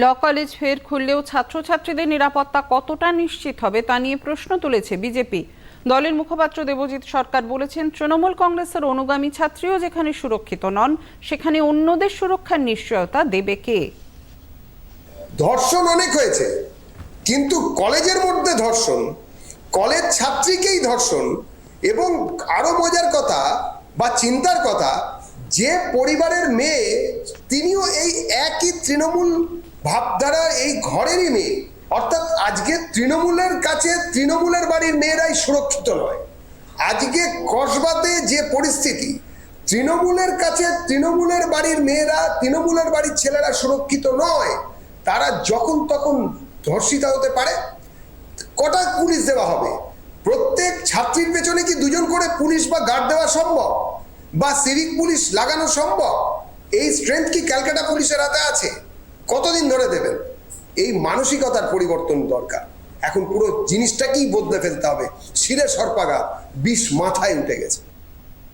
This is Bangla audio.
ল কলেজ ফের খুললেও ছাত্রছাত্রীদের নিরাপত্তা কতটা নিশ্চিত হবে তা নিয়ে প্রশ্ন তুলেছে বিজেপি। দলের মুখপাত্র দেবজিৎ সরকার বলেছেন, তৃণমূল কংগ্রেসের অনুগামী ছাত্রীও যেখানে সুরক্ষিত নন, সেখানে অন্যদের সুরক্ষার নিশ্চয়তা দেবে কে? ধর্ষণ অনেক হয়েছে, কিন্তু কলেজের মধ্যে ধর্ষণ, কলেজ ছাত্রীকেই ধর্ষণ এবং আরও মজার কথা বা চিন্তার কথা, যে পরিবারের মেয়ে, তিনিও এই একই তৃণমূল ভাবধারার এই ঘরেরই মেয়ে। অর্থাৎ আজকে তৃণমূলের কাছে তৃণমূলের বাড়ির মেয়েরাই সুরক্ষিত নয়। আজকে কসবাতে যে পরিস্থিতি, তৃণমূলের কাছে তৃণমূলের বাড়ির মেয়েরা, তৃণমূলের বাড়ির ছেলেরা সুরক্ষিত নয়, তারা যখন তখন ধর্ষিতা হতে পারে। কটা পুলিশ দেওয়া হবে? প্রত্যেক ছাত্রীর পেছনে কি দুজন করে পুলিশ বা গার্ড দেওয়া সম্ভব? বা সিভিক পুলিশ লাগানো সম্ভব? এই স্ট্রেংথ কি ক্যালকাটা পুলিশের হাতে আছে? কতদিন ধরে দেবেন? এই মানসিকতার পরিবর্তন দরকার। এখন পুরো জিনিসটাকেই বদলে ফেলতে হবে। শিরে সরপাগা বিষ মাথায় উঠে গেছে।